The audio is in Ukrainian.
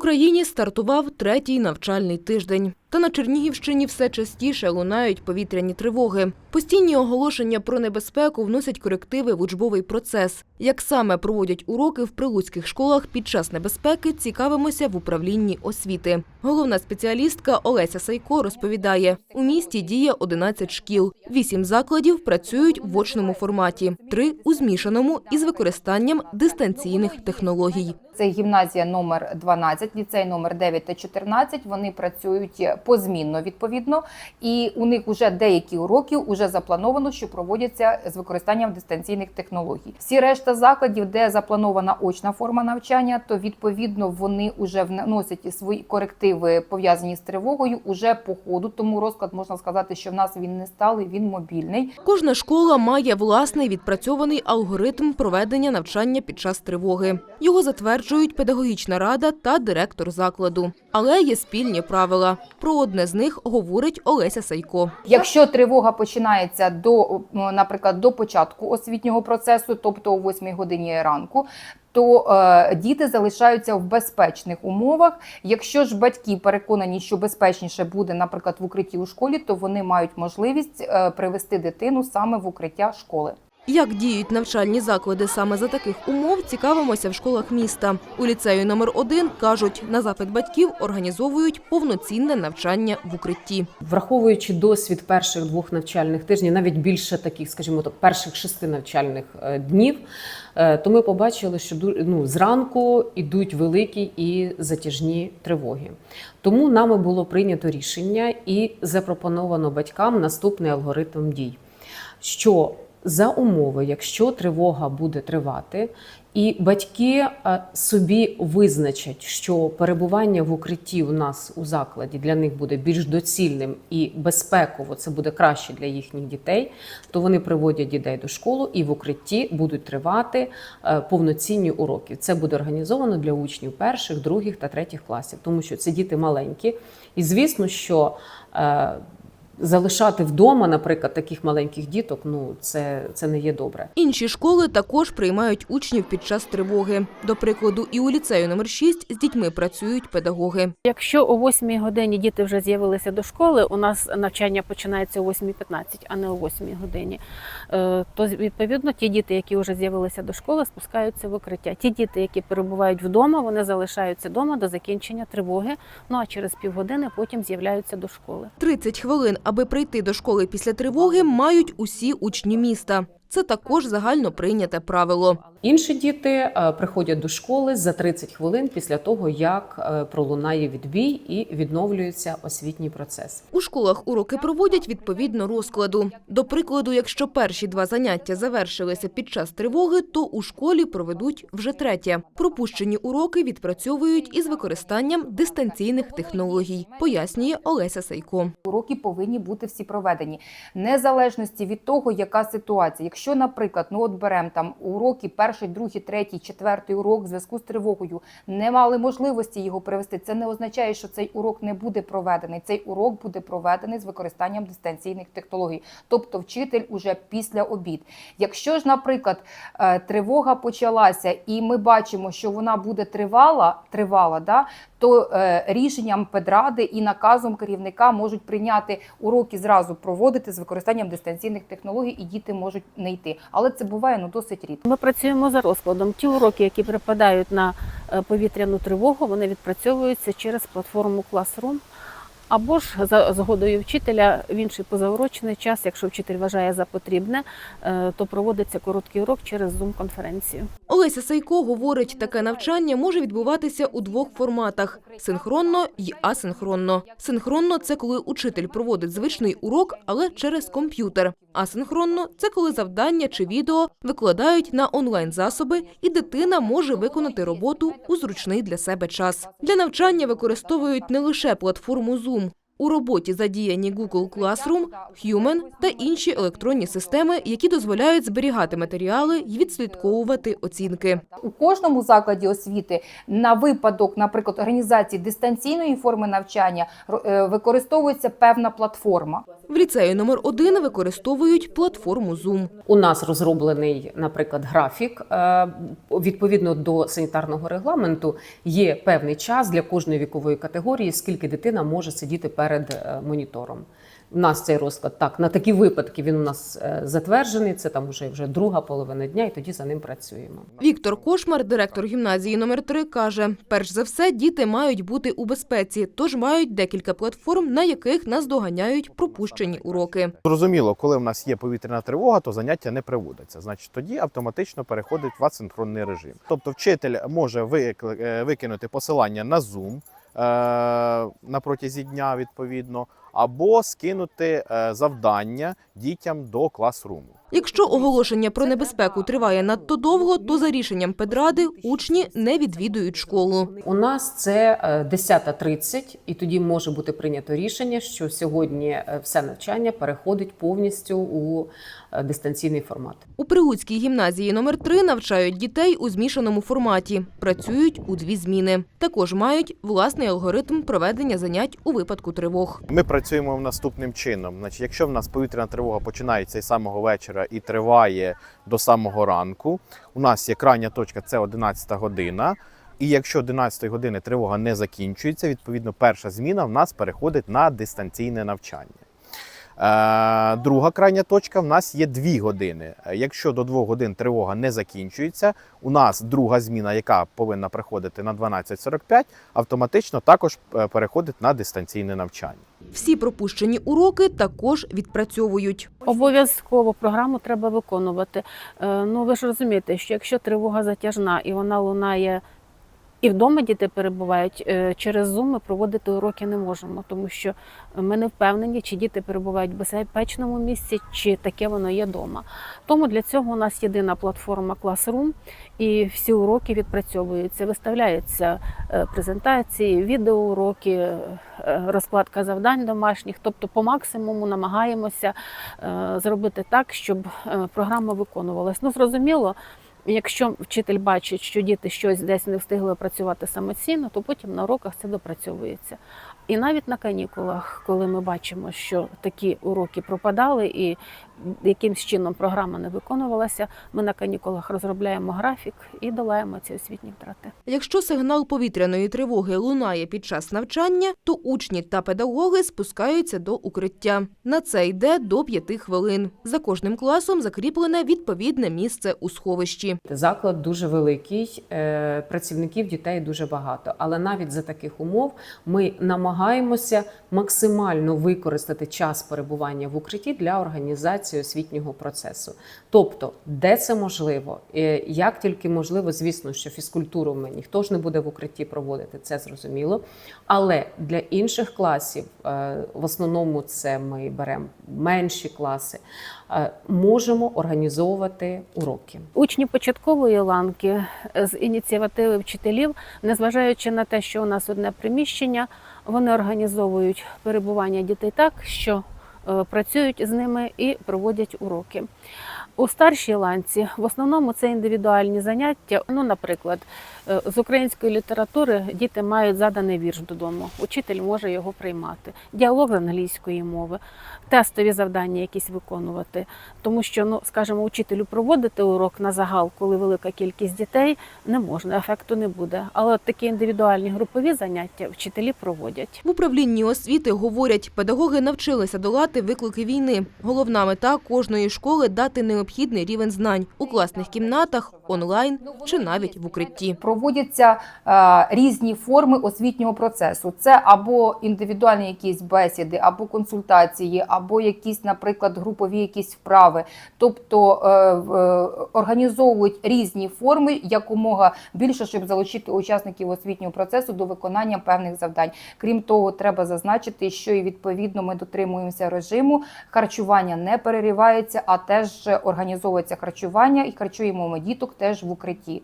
Україні стартував третій навчальний тиждень. Та на Чернігівщині все частіше лунають повітряні тривоги. Постійні оголошення про небезпеку вносять корективи в учбовий процес. Як саме проводять уроки в прилуцьких школах під час небезпеки, цікавимося в управлінні освіти. Головна спеціалістка Олеся Сайко розповідає, у місті діє 11 шкіл. Вісім закладів працюють в очному форматі, три у змішаному із використанням дистанційних технологій. Це гімназія номер 12, ліцей номер 9 та 14. Вони працюють позмінно відповідно, і у них вже деякі уроки вже заплановано, що проводяться з використанням дистанційних технологій. Всі решта закладів, де запланована очна форма навчання, то відповідно вони вже вносять свої корективи пов'язані з тривогою уже по ходу. Тому розклад можна сказати, що в нас він не сталий, він мобільний. Кожна школа має власний відпрацьований алгоритм проведення навчання під час тривоги. Його затверджують педагогічна рада та директор закладу. Але є спільні правила. Про одне з них говорить Олеся Сайко. Якщо тривога починається до, наприклад, до початку освітнього процесу, тобто о 8 годині ранку. То е, діти залишаються в безпечних умовах. Якщо ж батьки переконані, що безпечніше буде, наприклад, в укритті у школі, то вони мають можливість е, привести дитину саме в укриття школи. Як діють навчальні заклади саме за таких умов, цікавимося в школах міста. У ліцею номер 1 кажуть, на запит батьків організовують повноцінне навчання в укритті. Враховуючи досвід перших двох навчальних тижнів, навіть більше таких, скажімо так, перших шести навчальних е, днів, е, то ми побачили, що ну, зранку йдуть великі і затяжні тривоги. Тому нами було прийнято рішення і запропоновано батькам наступний алгоритм дій. Що за умови, якщо тривога буде тривати, і батьки е, собі визначать, що перебування в укритті у нас у закладі для них буде більш доцільним і безпеково це буде краще для їхніх дітей, то вони приводять дітей до школи і в укритті будуть тривати е, повноцінні уроки. Це буде організовано для учнів перших, других та третіх класів, тому що це діти маленькі, і звісно, що е, залишати вдома, наприклад, таких маленьких діток, ну це, це не є добре. Інші школи також приймають учнів під час тривоги. До прикладу, і у ліцею номер 6 з дітьми працюють педагоги. Якщо о 8 годині діти вже з'явилися до школи, у нас навчання починається о 8.15, а не о 8 годині, е, то відповідно ті діти, які вже з'явилися до школи, спускаються в укриття. Ті діти, які перебувають вдома, вони залишаються вдома до закінчення тривоги. Ну а через півгодини потім з'являються до школи. 30 хвилин, аби прийти до школи після тривоги, мають усі учні міста. Це також загально прийняте правило. Інші діти е, приходять до школи за 30 хвилин після того, як е, пролунає відбій і відновлюється освітній процес. У школах уроки проводять відповідно розкладу. До прикладу, якщо перші два заняття завершилися під час тривоги, то у школі проведуть вже третє. Пропущені уроки відпрацьовують із використанням дистанційних технологій, пояснює Олеся Сайко. Уроки повинні бути всі проведені, незалежності від того, яка ситуація. Якщо, наприклад, ну от беремо там уроки, перший, другий, третій, четвертий урок в зв'язку з тривогою, не мали можливості його привести. Це не означає, що цей урок не буде проведений. Цей урок буде проведений з використанням дистанційних технологій, тобто вчитель уже після обід. Якщо ж, наприклад, е, тривога почалася, і ми бачимо, що вона буде тривала, тривала, да, то е, рішенням педради і наказом керівника можуть прийняти уроки зразу проводити з використанням дистанційних технологій, і діти можуть не йти. Але це буває ну досить рідко. Ми працюємо за розкладом. Ті уроки, які припадають на е, повітряну тривогу, вони відпрацьовуються через платформу Classroom. Або ж за згодою вчителя в інший позаурочний час, якщо вчитель вважає за потрібне, е, то проводиться короткий урок через Zoom-конференцію. Олеся Сайко говорить, таке навчання може відбуватися у двох форматах – синхронно й асинхронно. Синхронно – це коли учитель проводить звичний урок, але через комп'ютер. Асинхронно – це коли завдання чи відео викладають на онлайн-засоби, і дитина може виконати роботу у зручний для себе час. Для навчання використовують не лише платформу Zoom. У роботі задіяні Google Classroom, Human та інші електронні системи, які дозволяють зберігати матеріали і відслідковувати оцінки. У кожному закладі освіти на випадок, наприклад, організації дистанційної форми навчання е, використовується певна платформа. В ліцеї номер 1 використовують платформу Zoom. У нас розроблений, наприклад, графік. Е, Відповідно до санітарного регламенту є певний час для кожної вікової категорії, скільки дитина може сидіти перед е, монітором. У нас цей розклад так на такі випадки він у нас е, затверджений. Це там вже вже друга половина дня, і тоді за ним працюємо. Віктор Кошмар, директор гімназії номер 3 каже: перш за все, діти мають бути у безпеці, тож мають декілька платформ, на яких наздоганяють пропущені уроки. Зрозуміло, коли в нас є повітряна тривога, то заняття не приводиться. Значить, тоді автоматично переходить в асинхронний режим. Тобто, вчитель може е, викинути посилання на Zoom е, на протязі дня, відповідно, або скинути е, завдання дітям до класруму. Якщо оголошення про небезпеку триває надто довго, то за рішенням педради учні не відвідують школу. У нас це е, 10.30, і тоді може бути прийнято рішення, що сьогодні е, все навчання переходить повністю у е, дистанційний формат. У Прилуцькій гімназії номер 3 навчають дітей у змішаному форматі. Працюють у дві зміни. Також мають власний алгоритм проведення занять у випадку тривог. Ми працюємо наступним чином. Значить, якщо в нас повітряна тривога починається із самого вечора і триває до самого ранку, у нас є крайня точка це 11 година. І якщо 11 години тривога не закінчується, відповідно, перша зміна в нас переходить на дистанційне навчання. Е, Друга крайня точка в нас є 2 години. Е, Якщо до 2 годин тривога не закінчується, у нас друга зміна, яка повинна приходити на 12.45, автоматично також е, переходить на дистанційне навчання. Всі пропущені уроки також відпрацьовують. Обов'язково програму треба виконувати. Ну ви ж розумієте, що якщо тривога затяжна і вона лунає. І вдома діти перебувають е, через Zoom ми проводити уроки не можемо, тому що ми не впевнені, чи діти перебувають в безпечному місці, чи таке воно є вдома. Тому для цього у нас єдина платформа Classroom, і всі уроки відпрацьовуються, виставляються е, презентації, відеоуроки, е, розкладка завдань домашніх. Тобто, по максимуму намагаємося зробити так, щоб програма виконувалась. Ну, зрозуміло. Якщо вчитель бачить, що діти щось десь не встигли працювати самостійно, то потім на уроках це допрацьовується. І навіть на канікулах, коли ми бачимо, що такі уроки пропадали і якимсь чином програма не виконувалася, ми на канікулах розробляємо графік і долаємо ці освітні втрати. Якщо сигнал повітряної тривоги лунає під час навчання, то учні та педагоги спускаються до укриття. На це йде до п'яти хвилин. За кожним класом закріплене відповідне місце у сховищі. Заклад дуже великий, е, працівників дітей дуже багато. Але навіть за таких умов ми намагаємося максимально використати час перебування в укритті для організації освітнього процесу. Тобто, де це можливо, е, як тільки можливо, звісно, що фізкультуру ми ніхто ж не буде в укритті проводити, це зрозуміло. Але для інших класів, е, в основному, це ми беремо менші класи, можемо організовувати уроки. Учні початкової ланки е, з ініціативи вчителів, незважаючи на те, що у нас одне приміщення, вони організовують перебування дітей так, що е, працюють з ними і проводять уроки. У старшій ланці в основному це індивідуальні заняття. Ну, наприклад, е, з української літератури діти мають заданий вірш додому. Учитель може його приймати. Діалог з англійської мови, тестові завдання якісь виконувати. Тому що, ну скажімо, учителю проводити урок на загал, коли велика кількість дітей, не можна, ефекту не буде. Але от такі індивідуальні групові заняття вчителі проводять. В управлінні освіти говорять, педагоги навчилися долати виклики війни. Головна мета кожної школи дати необхідний рівень знань у класних кімнатах, онлайн чи навіть в укритті. Проводяться е, різні форми освітнього процесу. Це або індивідуальні якісь бесіди, або консультації, або якісь, наприклад, групові якісь вправи. Тобто е, е, організовують різні форми якомога більше, щоб залучити учасників освітнього процесу до виконання певних завдань. Крім того, треба зазначити, що і відповідно ми дотримуємося режиму. Харчування не переривається, а теж організовується харчування і харчуємо ми діток теж в укритті.